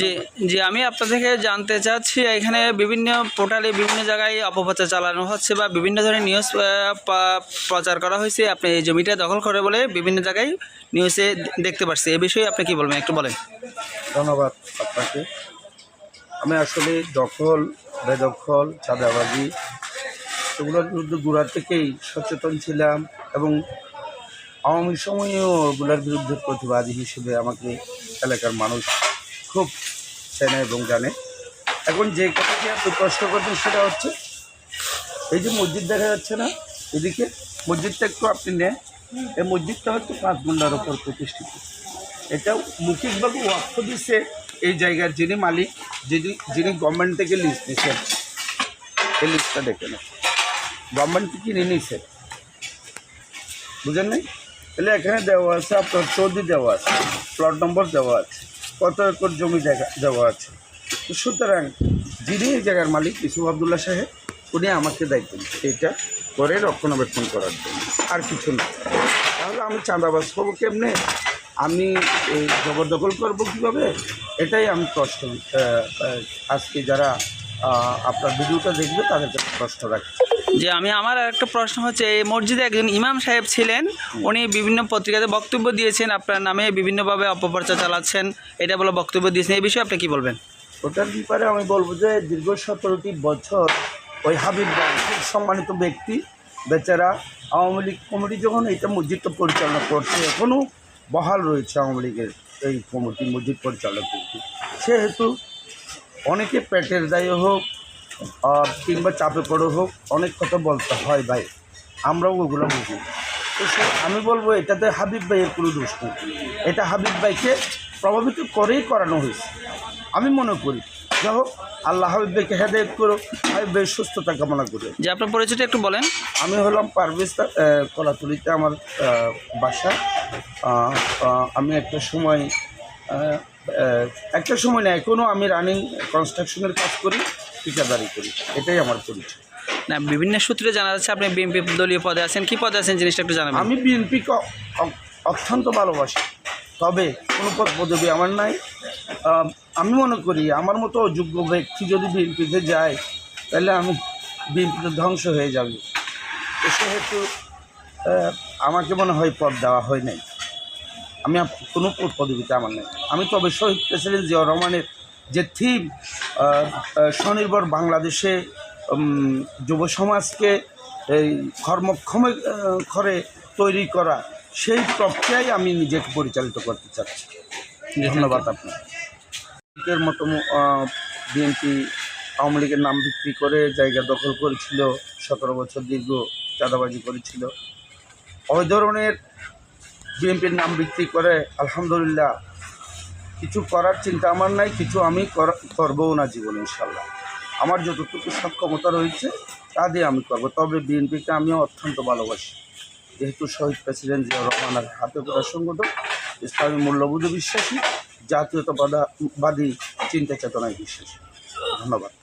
জি জি আমি আপনার থেকে জানতে চাচ্ছি এখানে বিভিন্ন পোর্টালে বিভিন্ন জায়গায় অপপ্রচার চালানো হচ্ছে বা বিভিন্ন ধরনের নিউজ প্রচার করা হয়েছে। আপনি এই জমিটা দখল করে বলে বিভিন্ন জায়গায় নিউজে দেখতে পাচ্ছি এই বিষয়ে আপনি কি বলবেন? একটু বলেন। ধন্যবাদ আপনাকে। আমি আসলে দখল বেদখল চাঁদাবাজি এগুলোর বিরুদ্ধে গোড়া থেকেই সচেতন ছিলাম এবং আওয়ামী সময়েও ওগুলোর বিরুদ্ধে প্রতিবাদী হিসেবে আমাকে এলাকার মানুষ খুব চেনে এবং জানে। এখন যে কথাটি আপনি প্রশ্ন করছেন সেটা হচ্ছে, এই যে মসজিদ দেখা যাচ্ছে না, এদিকে মসজিদটা একটু আপনি নেন। এই মসজিদটা হচ্ছে পাঁচ গুন্ডার ওপর প্রতিষ্ঠিত। এটা মৌখিকভাবে ওয়াক্ফ দিচ্ছে এই জায়গার যিনি মালিক, যিনি যিনি গভর্নমেন্ট থেকে লিস্ট দিচ্ছেন এই লিস্টটা দেখে না গভর্নমেন্ট কিনে নিছে। বুঝেন নাই? তাহলে এখানে দেওয়া আছে, আপনার চৌধুরী দেওয়া আছে প্লট নম্বর দেওয়া আছে। কত একর জমি জায়গা দেওয়া আছে। সুতরাং যিনি এই জায়গার মালিক ইসুফ আবদুল্লাহ সাহেব উনি আমাকে দায়িত্ব এটা করে রক্ষণাবেক্ষণ করার জন্য আর কিছু না। তাহলে আমি চাঁদাবাস হব কেমনে? আমি জবরদখল করব কীভাবে? এটাই আমি আহ, আজকে যারা আপনার ভিডিওটা দেখবে তাদের কাছে প্রশ্ন রাখছি যে আমি আমার একটা প্রশ্ন হচ্ছে এই মসজিদে একজন ইমাম সাহেব ছিলেন উনি বিভিন্ন পত্রিকাতে বক্তব্য দিয়েছেন আপনার নামে বিভিন্নভাবে অপপ্রচার চালাচ্ছেন এটা বলে বক্তব্য দিয়েছেন এই বিষয়ে আপনি কি বলবেন? ওটার ব্যাপারে আমি বলব যে দীর্ঘ সতেরোটি বছর ওই হাবিব খুব সম্মানিত ব্যক্তি বেচারা আওয়ামী লীগ কমিটি যখন এটা মসজিদটা পরিচালনা করছে এখনও বহাল রয়েছে আওয়ামী লীগের এই কমিটি মসজিদ পরিচালনা কমিটি সেহেতু অনেকে পেটের দায়ে হোক কিংবা চাপে পড়ে হোক অনেক কথা বলতে হয় ভাই। আমরাও ওগুলো বুঝি। তো সে আমি বলব এটাতে হাবিব ভাইয়ের কোনো দোষ নেই। এটা হাবিব ভাইকে প্রভাবিত করেই করানো হয়েছে। আমি মনে করি যাই হোক আল্লাহ হাবিব ভাইকে হেদায়ত করো হাবিব ভাইয়ের সুস্থতা কামনা করি। যে আপনার পরিচয়টা একটু বলেন। আমি হলাম পারভেজ কলাতুলিতে আমার বাসা। আমি একটা সময় একটা সময় না এখনও আমি রানিং কনস্ট্রাকশনের কাজ করি ঠিকাদারি করি এটাই আমার পরিচয়। না বিভিন্ন সূত্রে জানা যাচ্ছে আপনি বিএনপি দলীয় পদে আছেন কি পদে আছেন জিনিসটা একটু জানাবেন? আমি বিএনপিকে অত্যন্ত ভালোবাসি তবে কোনো পদ পদবি আমার নাই। আমি মনে করি আমার মতো অযোগ্য ব্যক্তি যদি বিএনপিতে যায় তাহলে আমি বিএনপিতে ধ্বংস হয়ে যাবে। সেহেতু আমাকে মনে হয় পদ দেওয়া হয় নাই। আমি কোনো পদ পদবিতে আমার নেই। আমি তবে শহীদ প্রেসিডেন্ট জিয়া রহমানের যে থিম স্বনির্ভর বাংলাদেশে যুব সমাজকে এই কর্মক্ষম করে তৈরি করা সেই প্রক্রিয়ায় আমি নিজেকে পরিচালিত করতে চাচ্ছি। ধন্যবাদ আপনার মতো বিএনপি আওয়ামী লীগের নাম বিক্রি করে জায়গা দখল করেছিল সতেরো বছর দীর্ঘ চাঁদাবাজি করেছিল। ওই ধরনের বিএনপির নাম বিক্রি করে, আলহামদুলিল্লাহ। কিছু করার চিন্তা আমার নাই, কিছু আমি কর- করবও না জীবনে ইনশাল্লাহ আমার যতটুকু সক্ষমতা রয়েছে, তা দিয়ে আমি করব। তবে বিএনপিকে আমিও অত্যন্ত ভালোবাসি। যেহেতু শহীদ প্রেসিডেন্ট জিয়া রহমানের হাতে করা সংগঠন ইসলামী মূল্যবোধে বিশ্বাসী জাতীয়তাবাদী চিন্তা চেতনায় বিশ্বাসী। ধন্যবাদ।